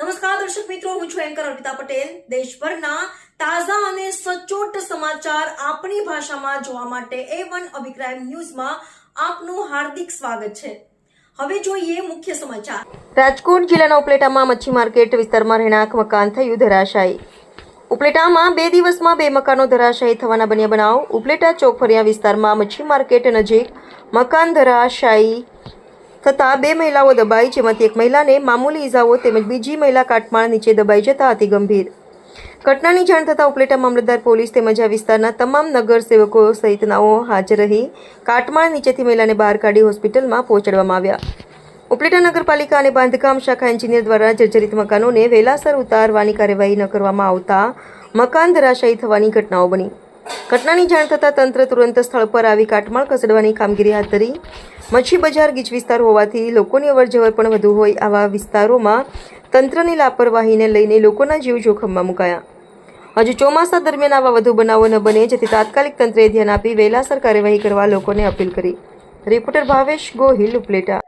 નમસ્કાર, દર્શક મિત્રો, હું છું એન્કર અર્પિતા પટેલ. દેશભરના તાજા અને સચોટ સમાચાર આપણી ભાષામાં જોવા માટે એ વન અભિપ્રાય ન્યૂઝમાં આપનું હાર્દિક સ્વાગત છે. હવે જોઈએ મુખ્ય સમાચાર. રાજકોટ જિલ્લાના ઉપલેટામાં મચ્છી માર્કેટ વિસ્તારમાં રહેણાંક મકાન થયું ધરાશાયી. ઉપલેટામાં બે દિવસમાં બે મકાનો ધરાશાયી થવાના બન્યા બનાવ. ઉપલેટા ચોક ફરિયા વિસ્તારમાં મચ્છી માર્કેટ નજીક મકાન ધરાશાયી થતાં બે મહિલાઓ દબાઈ, જેમાંથી એક મહિલાને મામૂલી ઈજાઓ તેમજ બીજી મહિલા કાટમાળ નીચે દબાઈ જતા અતિ ગંભીર. ઘટનાની જાણ થતાં ઉપલેટા મામલતદાર પોલીસ તેમજ આ વિસ્તારના તમામ નગરસેવકો સહિતનાઓ હાજર રહી કાટમાળ નીચેથી મહિલાને બહાર કાઢી હોસ્પિટલમાં પહોંચાડવામાં આવ્યા. ઉપલેટા નગરપાલિકા અને બાંધકામ શાખા એન્જિનિયર દ્વારા જર્જરિત મકાનોને વહેલાસર ઉતારવાની કાર્યવાહી ન કરવામાં આવતા મકાન ધરાશાયી થવાની ઘટનાઓ બની. ઘટનાની જાણ થતાં તંત્ર તુરંત સ્થળ પર આવી કાટમાળ ખસેડવાની કામગીરી હાથ ધરી. મચ્છી બજાર ગીચ વિસ્તાર હોવાથી લોકોની અવરજવર પણ વધુ હોય આવા વિસ્તારોમાં તંત્રની લાપરવાહીને લઈને લોકોના જીવ જોખમમાં મુકાયા. હજુ ચોમાસા દરમિયાન આવા વધુ બનાવો ન બને, જેથી તાત્કાલિક તંત્રે ધ્યાન આપી વહેલાસર કાર્યવાહી કરવા લોકોને અપીલ કરી. રિપોર્ટર ભાવેશ ગોહિલ ઉપલેટા.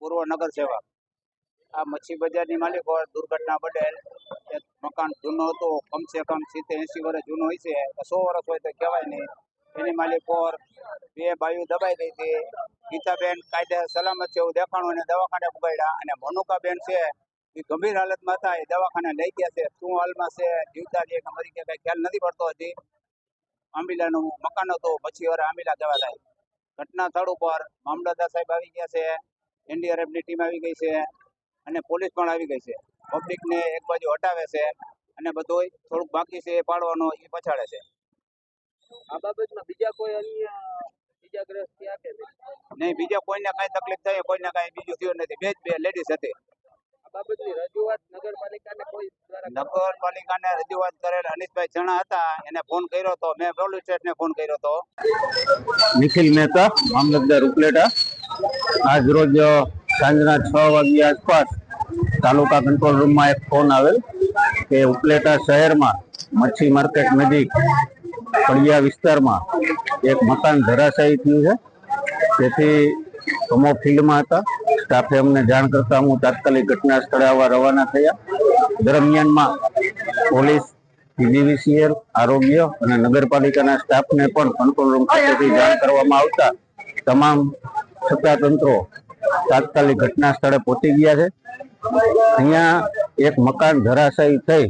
પૂર્વ નગર સેવક આ મચ્છી બજારની માલિકો દુર્ઘટના બદલ એક મકાન જૂનું હતું, કમસે કમ સિત્તેર એંસી વર્ષ જૂનું હોય છે સો વર્ષ હોય તો કહેવાય નહીં એની માલિકો બે ભાઈઓ દબાઈ ગઈ હતી ગીતાબેન કાયદે સલામત છે એવું દેખાણું અને દવાખાને ઉગાડ્યા અને મનુકાબેન છે, એ ગંભીર હાલતમાં હતા, એ દવાખાને લઈ ગયા છે. શું હાલમાં છે? જીવતા છે કે મરી ગયા ખ્યાલ નથી પડતો હજી. આંબીલાનું મકાન હતું, પછી વારે આંબીલા દવા થાય ઘટના સ્થળ ઉપર મામલતદાર સાહેબ આવી ગયા છે. એનડીઆરએફની ટીમ આવી ગઈ છે. અને પોલીસ પણ આવી ગઈ છે. પબ્લિકને એક બાજુ હટાવે છે અને બધુંય થોડુંક બાકી છે એ પાડવાનો એ પછાડે છે. આ બાબતમાં બીજા કોઈ અન્ય નહીં? નહીં બીજા કોઈને કાંઈ તકલીફ થઈ કોઈને કાંઈ બીજું થયું નથી. બે જ બે લેડીઝ હતી. નગરપાલિકાને રજૂઆત કરેલ અનિશભાઈ જણા હતા એને ફોન કર્યો હતો મેં પોલીસ સ્ટેશને ફોન કર્યો હતો નિખિલ મહેતા મામલતદાર ઉપલેટા. આજ રોજ સાંજના છ વાગ્યા આસપાસ તાલુકા કંટ્રોલ રૂમમાં એક ફોન આવેલ કે ઉપલેટા શહેરમાં મચ્છી માર્કેટ નજીક ફળિયા વિસ્તારમાં એક મકાન ધરાશાયી થયું છે. તેથી અમો ફિલ્ડમાં હતા. સ્ટાફે અમને જાણ કરતા હું તાત્કાલિક ઘટના સ્થળે આવવા રવાના થયા. દરમિયાનમાં પોલીસ પીજીવીસીએલ આરોગ્ય અને નગરપાલિકાના સ્ટાફને પણ કંટ્રોલ રૂમ ખાતેથી જાણ કરવામાં આવતા તમામ સત્તાતંત્રો તાત્કાલિક ઘટના સ્થળે પહોંચી ગયા છે. અહીંયા એક મકાન ધરાશાયી થઈ.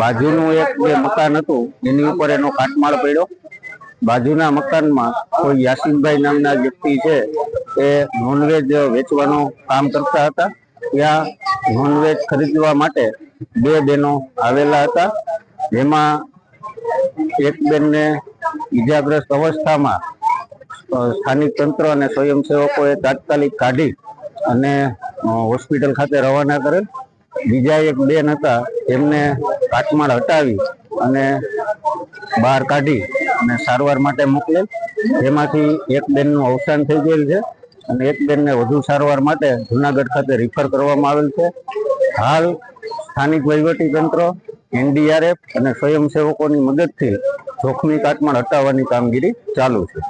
બાજુનું એક જે મકાન હતું, એની ઉપર એનો કાટમાળ પડ્યો. બાજુના મકાનમાં કોઈ યાસીનભાઈ નામના વ્યક્તિ છે, એ નોનવેજ વેચવાનું કામ કરતા હતા. ત્યાં નોનવેજ ખરીદવા માટે બે બહેનો આવેલા હતા. જેમાં એક બેનને ઈજાગ્રસ્ત અવસ્થામાં સ્થાનિક તંત્ર અને સ્વયંસેવકોએ તાત્કાલિક કાઢી અને હોસ્પિટલ ખાતે રવાના કરેલ. બીજા એક બેન હતા એમને કાટમાળ હટાવી અને બહાર કાઢી અને સારવાર માટે મોકલેલ. જેમાંથી એક બેનનું અવસાન થઈ ગયેલ છે અને એક બેનને વધુ સારવાર માટે જુનાગઢ ખાતે રિફર કરવામાં આવેલ છે. હાલ સ્થાનિક તંત્ર, એનડીઆરએફ અને સ્વયંસેવકોની મદદથી જોખમી કાટમાળ હટાવવાની કામગીરી ચાલુ છે.